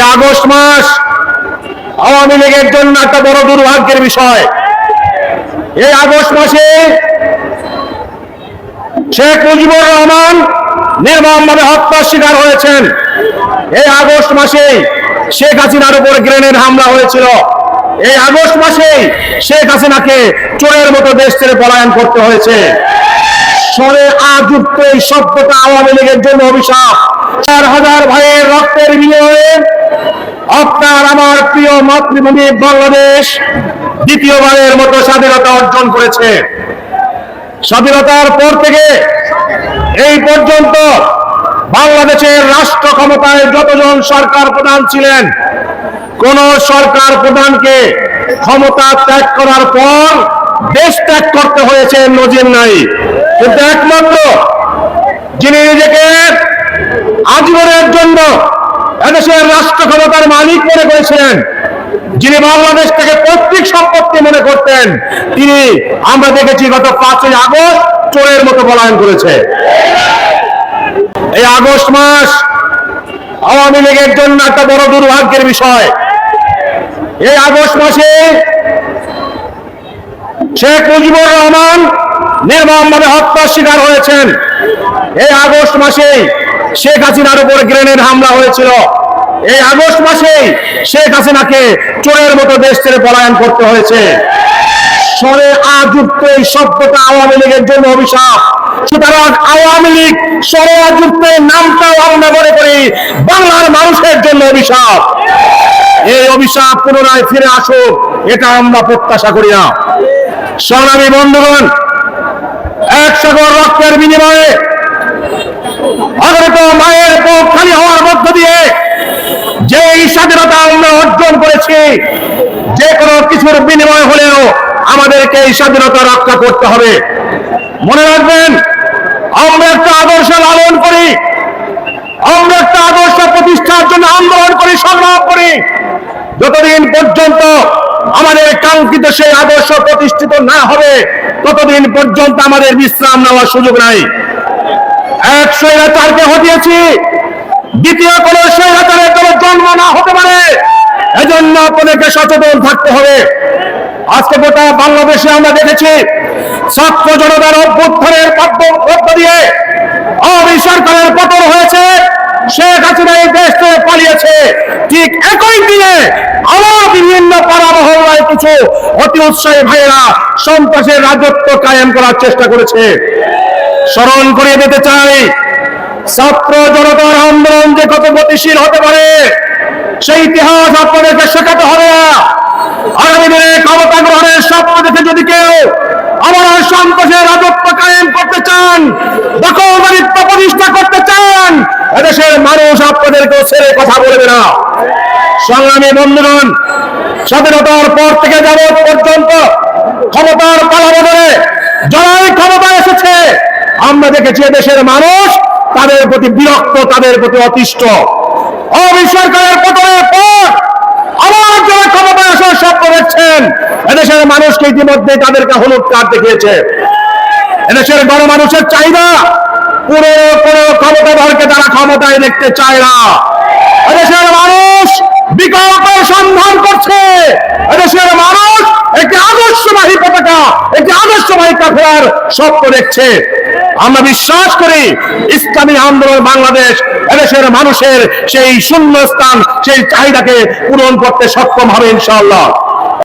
এই আগস্ট মাস আওয়ামী লীগের জন্য একটা বড় দুর্ভাগ্যের বিষয়। এই আগস্ট মাসে শেখ মুজিবুর রহমান নির্মমভাবে হত্যার শিকার হয়েছেন। এই আগস্ট মাসে শেখ হাসিনার উপর গ্রেনেড হামলা হয়েছিল। এই আগস্ট মাসে শেখ হাসিনাকে চোরের মতো দেশ ছেড়ে পলায়ন করতে হয়েছে। সরে আযুক্ত এই শব্দটা আওয়ামী লীগের জন্য অভিশাপ। চার হাজার ভাইয়ের রক্তের বিনিময়ে প্রিয় মাতৃভূমি বাংলাদেশ দ্বিতীয়বারের মতো স্বাধীনতা অর্জন করেছে। স্বাধীনতার পর থেকে এই পর্যন্ত বাংলাদেশের রাষ্ট্র ক্ষমতায় যতজন সরকার প্রধান ছিলেন, কোন সরকার প্রধানকে ক্ষমতা ত্যাগ করার পর দেশ ত্যাগ করতে হয়েছে নজির নাই। কিন্তু একমাত্র যিনি নিজেকে আজীবনের জন্য এদেশের রাষ্ট্র ক্ষমতার মালিক মনে করেছিলেন, যিনি বাংলাদেশ থেকে পৈতৃক সম্পত্তি মনে করতেন, তিনি আমরা দেখেছি গত পাঁচই আগস্ট চোরের মতো পলায়ন করেছে। এই আগস্ট মাস আওয়ামী লীগের জন্য একটা বড় দুর্ভাগ্যের বিষয়। এই আগস্ট মাসে শেখ মুজিবুর রহমান নির্মমভাবে হত্যার শিকার হয়েছেন। এই আগস্ট মাসে শেখ হাসিনার উপর গ্রেনেড হামলা হয়েছিল। এই আগস্ট মাসে শেখ হাসিনাকে চোরের মতো দেশ ছেড়ে পলায়ন করতে হয়েছে। সরে আযুক্ত এই শব্দটা আওয়ামী লীগের জন্য অভিশাপ। সুতরাং আওয়ামী লীগ সরে আযুক্ত নামটাও আমরা মনে করি বাংলার মানুষের জন্য অভিশাপ। এই অভিশাপ পুনরায় ফিরে আসুক, এটা আমরা প্রত্যাশা করি না। সংগ্রামী বন্ধুগণ, এক সাগর রক্তের বিনিময়ে অগণিত মায়ের বুক খালি হওয়ার মধ্য দিয়ে যে এই স্বাধীনতা আমরা অর্জন করেছি যে কোনো কিছুর বিনিময় হলেও আমাদেরকে এই স্বাধীনতা রক্ষা করতে হবে। মনে রাখবেন, আমরা একটা আদর্শ লালন করি, আমরা একটা আদর্শ প্রতিষ্ঠার জন্য আন্দোলন করি, সংগ্রাম করি। যতদিন পর্যন্ত আমাদের কাঙ্ক্ষিত সেই আদর্শ প্রতিষ্ঠিত না হবে, ততদিন পর্যন্ত আমাদের বিশ্রাম নেওয়ার সুযোগ নাই। এক স্বৈরাচারকে হটিয়েছি, দ্বিতীয় কোন স্বৈরাচারের কোন জন্ম না হতে পারে। এজন্য আপনাদেরকে সচেতন থাকতে হবে। আজকে গোটা বাংলাদেশে আমরা দেখেছি, ছাত্র জনতার অভ্যুত্থানের মধ্য দিয়ে আওয়ামী সরকারের পতন হয়েছে। শেখ হাসিনা এই দেশ থেকে পালিয়েছে। ঠিক একই দিনে আবার বিভিন্ন পাড়া মহল্লায় কিছু অতি উৎসাহী ভাইয়েরা সন্ত্রাসের রাজত্ব কায়েম করার চেষ্টা করেছে। স্মরণ করিয়ে দিতে চাই, ছাত্র জনতার আন্দোলন যে কত গতিশীল হতে পারে সেই ইতিহাস আপনাদেরকে শেখাতে হবে। আগামী দিনে ক্ষমতা গ্রহণের স্বপ্ন দেখে যদি কেউ আবার সন্ত্রাসের রাজত্ব কায়েম করতে চান দখলদারিত্ব প্রতিষ্ঠা করতে চান, এদেশের মানুষ আপনাদেরকেও ছেড়ে কথা বলবে না। সংগ্রামী বন্ধুগণ, স্বাধীনতার পর থেকে যাবৎ পর্যন্ত ক্ষমতার পালাবদলে যারাই ক্ষমতা এসেছে, আমরা দেখেছি দেশের মানুষ তাদের প্রতি বিরক্ত, তাদের প্রতি অতিষ্ঠ। অবি সরকারের পতনের পর আবার যারা ক্ষমতা আসার স্বপ্ন দেখছেন এদেশের মানুষকে ইতিমধ্যে তাদেরকে হলুদ কার্ড দেখিয়েছে। এদেশের গণমানুষের চাহিদা, পুরো কোনো ক্ষমতাধরকে তারা ক্ষমতায় দেখতে চায় না। এদেশের মানুষ বিকল্পের সন্ধান করছে। এদেশের মানুষ একটি আদর্শবাহী পতাকা, একটি আদর্শবাহী কাফেলার স্বপ্ন দেখছে। আমরা বিশ্বাস করি ইসলামী আন্দোলন বাংলাদেশ এদেশের মানুষের সেই শূন্য স্থান সেই চাহিদাকে পূরণ করতে সক্ষম হবে ইনশাআল্লাহ।